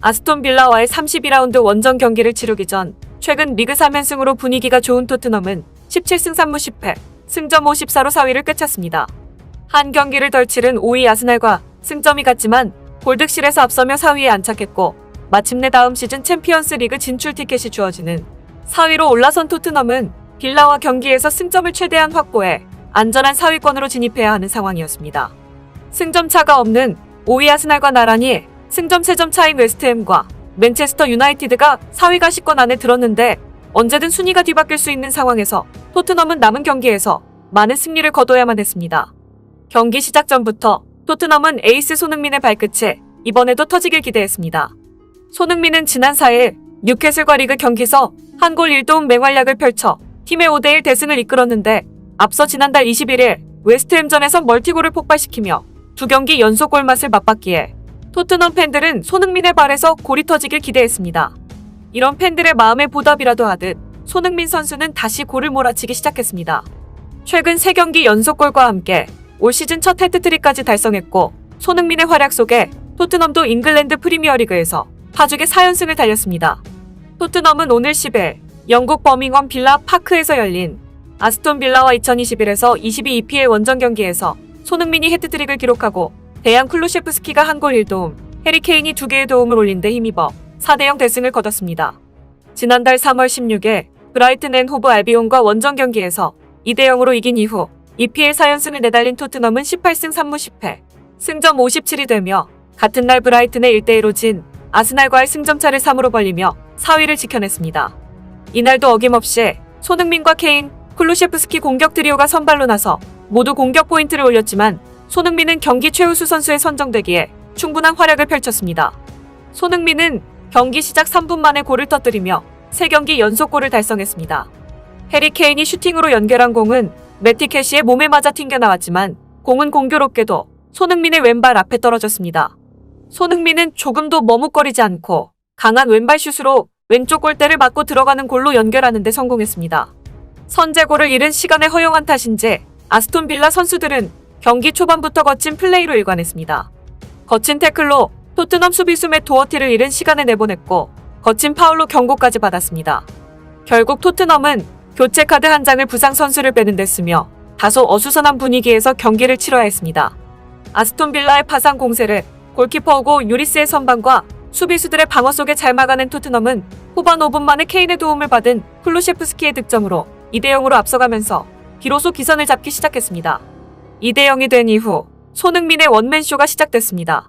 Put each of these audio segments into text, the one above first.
아스톤 빌라와의 32라운드 원정 경기를 치르기 전 최근 리그 3연승으로 분위기가 좋은 토트넘은 17승 3무 10패, 승점 54로 4위를 꿰찼습니다. 한 경기를 덜 치른 5위 아스날과 승점이 같지만 골득실에서 앞서며 4위에 안착했고 마침내 다음 시즌 챔피언스 리그 진출 티켓이 주어지는 4위로 올라선 토트넘은 빌라와 경기에서 승점을 최대한 확보해 안전한 4위권으로 진입해야 하는 상황이었습니다. 승점 차가 없는 5위 아스날과 나란히 승점 3점 차인 웨스트햄과 맨체스터 유나이티드가 4위가 10권 안에 들었는데 언제든 순위가 뒤바뀔 수 있는 상황에서 토트넘은 남은 경기에서 많은 승리를 거둬야만 했습니다. 경기 시작 전부터 토트넘은 에이스 손흥민의 발끝에 이번에도 터지길 기대했습니다. 손흥민은 지난 4일 뉴캐슬과 리그 경기서 한 골 1도움 맹활약을 펼쳐 팀의 5대1 대승을 이끌었는데 앞서 지난달 21일 웨스트햄전에서 멀티골을 폭발시키며 두 경기 연속 골맛을 맛봤기에 토트넘 팬들은 손흥민의 발에서 골이 터지길 기대했습니다. 이런 팬들의 마음에 보답이라도 하듯 손흥민 선수는 다시 골을 몰아치기 시작했습니다. 최근 3경기 연속골과 함께 올 시즌 첫 헤트트릭까지 달성했고 손흥민의 활약 속에 토트넘도 잉글랜드 프리미어리그에서 파죽의 4연승을 달렸습니다. 토트넘은 오늘 10일 영국 버밍엄 빌라 파크에서 열린 아스톤 빌라와 2021에서 22 EPL 원정 경기에서 손흥민이 헤트트릭을 기록하고 대양 클루셰프스키가 한 골 1도움, 해리케인이 2개의 도움을 올린 데 힘입어 4대0 대승을 거뒀습니다. 지난달 3월 16일 브라이튼 앤 호브 알비온과 원정 경기에서 2대0으로 이긴 이후 EPL 4연승을 내달린 토트넘은 18승 3무 10패, 승점 57이 되며 같은 날 브라이튼의 1대1로 진 아스날과의 승점차를 3으로 벌리며 4위를 지켜냈습니다. 이날도 어김없이 손흥민과 케인, 클루셰프스키 공격 트리오가 선발로 나서 모두 공격 포인트를 올렸지만 손흥민은 경기 최우수 선수에 선정되기에 충분한 활약을 펼쳤습니다. 손흥민은 경기 시작 3분 만에 골을 터뜨리며 3경기 연속 골을 달성했습니다. 해리 케인이 슈팅으로 연결한 공은 매티캐시의 몸에 맞아 튕겨나왔지만 공은 공교롭게도 손흥민의 왼발 앞에 떨어졌습니다. 손흥민은 조금도 머뭇거리지 않고 강한 왼발 슛으로 왼쪽 골대를 맞고 들어가는 골로 연결하는 데 성공했습니다. 선제골을 잃은 시간에 허용한 탓인지 아스톤 빌라 선수들은 경기 초반부터 거친 플레이로 일관했습니다. 거친 태클로 토트넘 수비수 의 도어티를 잃은 시간에 내보냈고 거친 파울로 경고까지 받았습니다. 결국 토트넘은 교체 카드 한 장을 부상 선수를 빼는 데 쓰며 다소 어수선한 분위기에서 경기를 치러야 했습니다. 아스톤 빌라의 파상 공세를 골키퍼고 유리스의 선방과 수비수들의 방어 속에 잘 막아낸 토트넘은 후반 5분 만에 케인의 도움을 받은 클루셰프스키의 득점으로 2대 0으로 앞서가면서 비로소 기선을 잡기 시작했습니다. 2대0이 된 이후 손흥민의 원맨쇼가 시작됐습니다.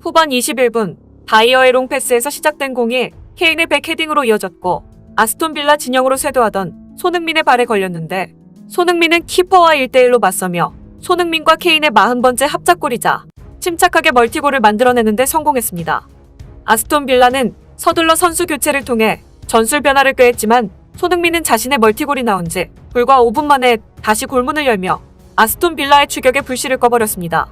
후반 21분 다이어의 롱패스에서 시작된 공이 케인의 백헤딩으로 이어졌고 아스톤 빌라 진영으로 쇄도하던 손흥민의 발에 걸렸는데 손흥민은 키퍼와 1대1로 맞서며 손흥민과 케인의 40번째 합작골이자 침착하게 멀티골을 만들어내는데 성공했습니다. 아스톤 빌라는 서둘러 선수 교체를 통해 전술 변화를 꾀했지만 손흥민은 자신의 멀티골이 나온 지 불과 5분 만에 다시 골문을 열며 아스톤 빌라의 추격에 불씨를 꺼버렸습니다.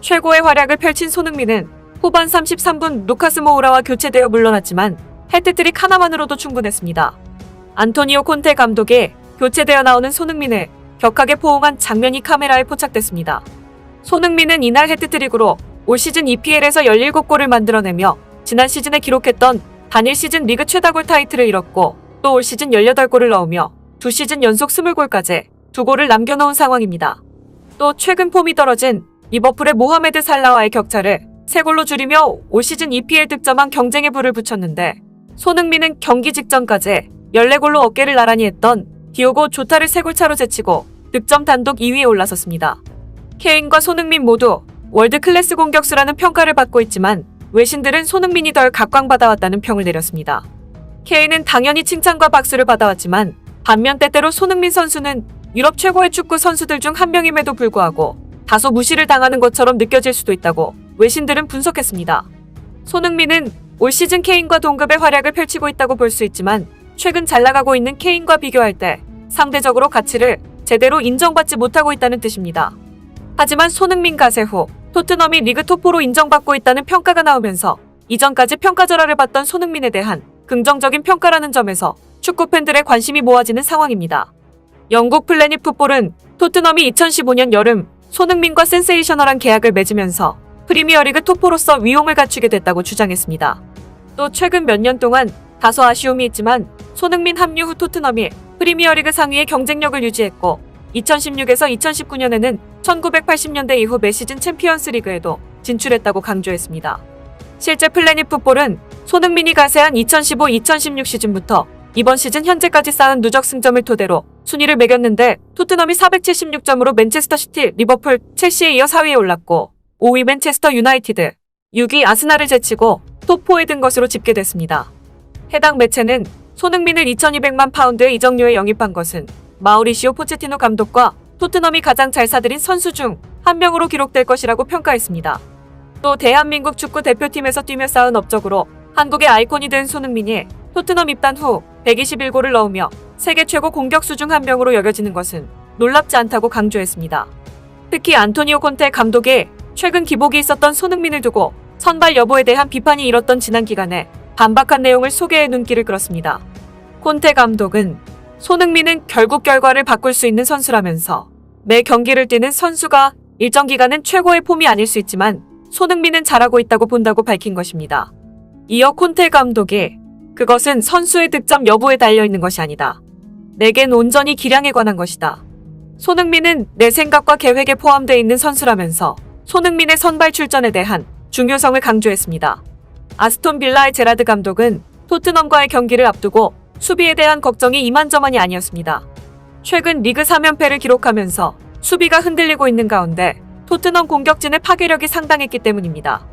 최고의 활약을 펼친 손흥민은 후반 33분 루카스 모우라와 교체되어 물러났지만 헤트트릭 하나만으로도 충분했습니다. 안토니오 콘테 감독이 교체되어 나오는 손흥민을 격하게 포옹한 장면이 카메라에 포착됐습니다. 손흥민은 이날 헤트트릭으로 올 시즌 EPL에서 17골을 만들어내며 지난 시즌에 기록했던 단일 시즌 리그 최다골 타이틀을 잃었고 또 올 시즌 18골을 넣으며 두 시즌 연속 20골까지 두 골을 남겨놓은 상황입니다. 또 최근 폼이 떨어진 리버풀의 모하메드 살라와의 격차를 3골로 줄이며 올 시즌 EPL 득점한 경쟁에 불을 붙였는데 손흥민은 경기 직전까지 14골로 어깨를 나란히 했던 디오고 조타를 3골 차로 제치고 득점 단독 2위에 올라섰습니다. 케인과 손흥민 모두 월드 클래스 공격수라는 평가를 받고 있지만 외신들은 손흥민이 덜 각광받아왔다는 평을 내렸습니다. 케인은 당연히 칭찬과 박수를 받아왔지만 반면 때때로 손흥민 선수는 유럽 최고의 축구 선수들 중 한 명임에도 불구하고 다소 무시를 당하는 것처럼 느껴질 수도 있다고 외신들은 분석했습니다. 손흥민은 올 시즌 케인과 동급의 활약을 펼치고 있다고 볼 수 있지만 최근 잘 나가고 있는 케인과 비교할 때 상대적으로 가치를 제대로 인정받지 못하고 있다는 뜻입니다. 하지만 손흥민 가세 후 토트넘이 리그 톱4로 인정받고 있다는 평가가 나오면서 이전까지 평가절하를 받던 손흥민에 대한 긍정적인 평가라는 점에서 축구 팬들의 관심이 모아지는 상황입니다. 영국 플래닛 풋볼은 토트넘이 2015년 여름 손흥민과 센세이셔널한 계약을 맺으면서 프리미어리그 톱4로서 위용을 갖추게 됐다고 주장했습니다. 또 최근 몇 년 동안 다소 아쉬움이 있지만 손흥민 합류 후 토트넘이 프리미어리그 상위의 경쟁력을 유지했고 2016에서 2019년에는 1980년대 이후 매 시즌 챔피언스 리그에도 진출했다고 강조했습니다. 실제 플래닛 풋볼은 손흥민이 가세한 2015-2016 시즌부터 이번 시즌 현재까지 쌓은 누적 승점을 토대로 순위를 매겼는데 토트넘이 476점으로 맨체스터 시티, 리버풀, 첼시에 이어 4위에 올랐고 5위 맨체스터 유나이티드, 6위 아스날을 제치고 톱4에 든 것으로 집계됐습니다. 해당 매체는 손흥민을 2200만 파운드의 이적료에 영입한 것은 마우리시오 포체티노 감독과 토트넘이 가장 잘 사들인 선수 중 한 명으로 기록될 것이라고 평가했습니다. 또 대한민국 축구 대표팀에서 뛰며 쌓은 업적으로 한국의 아이콘이 된 손흥민이 토트넘 입단 후 121골을 넣으며 세계 최고 공격수 중 한 명으로 여겨지는 것은 놀랍지 않다고 강조했습니다. 특히 안토니오 콘테 감독이 최근 기복이 있었던 손흥민을 두고 선발 여부에 대한 비판이 일었던 지난 기간에 반박한 내용을 소개해 눈길을 끌었습니다. 콘테 감독은 손흥민은 결국 결과를 바꿀 수 있는 선수라면서 매 경기를 뛰는 선수가 일정 기간은 최고의 폼이 아닐 수 있지만 손흥민은 잘하고 있다고 본다고 밝힌 것입니다. 이어 콘테 감독이 그것은 선수의 득점 여부에 달려 있는 것이 아니다. 내겐 온전히 기량에 관한 것이다. 손흥민은 내 생각과 계획에 포함되어 있는 선수라면서 손흥민의 선발 출전에 대한 중요성을 강조했습니다. 아스톤 빌라의 제라드 감독은 토트넘과의 경기를 앞두고 수비에 대한 걱정이 이만저만이 아니었습니다. 최근 리그 3연패를 기록하면서 수비가 흔들리고 있는 가운데 토트넘 공격진의 파괴력이 상당했기 때문입니다.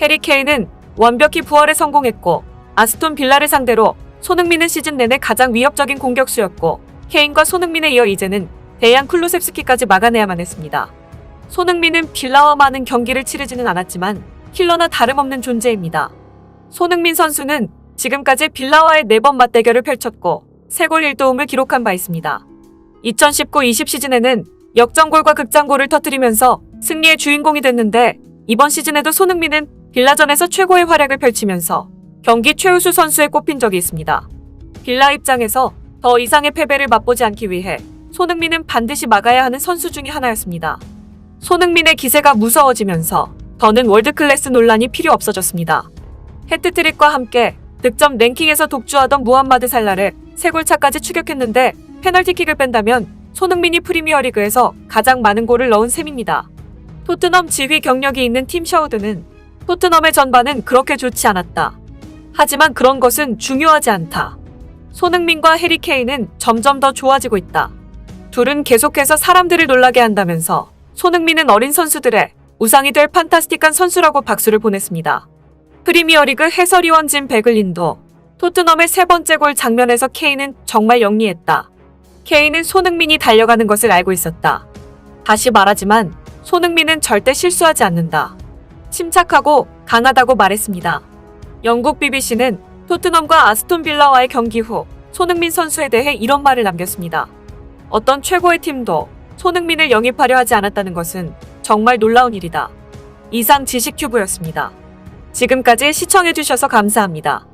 해리 케인은 완벽히 부활에 성공했고 아스톤 빌라를 상대로 손흥민은 시즌 내내 가장 위협적인 공격수였고 케인과 손흥민에 이어 이제는 대양 클루셉스키까지 막아내야만 했습니다. 손흥민은 빌라와 많은 경기를 치르지는 않았지만 킬러나 다름없는 존재입니다. 손흥민 선수는 지금까지 빌라와의 4번 맞대결을 펼쳤고 3골 1도움을 기록한 바 있습니다. 2019-20 시즌에는 역전골과 극장골을 터뜨리면서 승리의 주인공이 됐는데 이번 시즌에도 손흥민은 빌라전에서 최고의 활약을 펼치면서 경기 최우수 선수에 꼽힌 적이 있습니다. 빌라 입장에서 더 이상의 패배를 맛보지 않기 위해 손흥민은 반드시 막아야 하는 선수 중의 하나였습니다. 손흥민의 기세가 무서워지면서 더는 월드클래스 논란이 필요 없어졌습니다. 헤트트릭과 함께 득점 랭킹에서 독주하던 무함마드 살라를 세 골차까지 추격했는데 페널티킥을 뺀다면 손흥민이 프리미어리그에서 가장 많은 골을 넣은 셈입니다. 토트넘 지휘 경력이 있는 팀 샤우드는 토트넘의 전반은 그렇게 좋지 않았다. 하지만 그런 것은 중요하지 않다. 손흥민과 해리 케인은 점점 더 좋아지고 있다. 둘은 계속해서 사람들을 놀라게 한다면서 손흥민은 어린 선수들의 우상이 될 판타스틱한 선수라고 박수를 보냈습니다. 프리미어리그 해설위원 진 베글린도 토트넘의 세 번째 골 장면에서 케인은 정말 영리했다. 케인은 손흥민이 달려가는 것을 알고 있었다. 다시 말하지만 손흥민은 절대 실수하지 않는다. 침착하고 강하다고 말했습니다. 영국 BBC는 토트넘과 아스톤 빌라와의 경기 후 손흥민 선수에 대해 이런 말을 남겼습니다. 어떤 최고의 팀도 손흥민을 영입하려 하지 않았다는 것은 정말 놀라운 일이다. 이상 지식 큐브였습니다. 지금까지 시청해주셔서 감사합니다.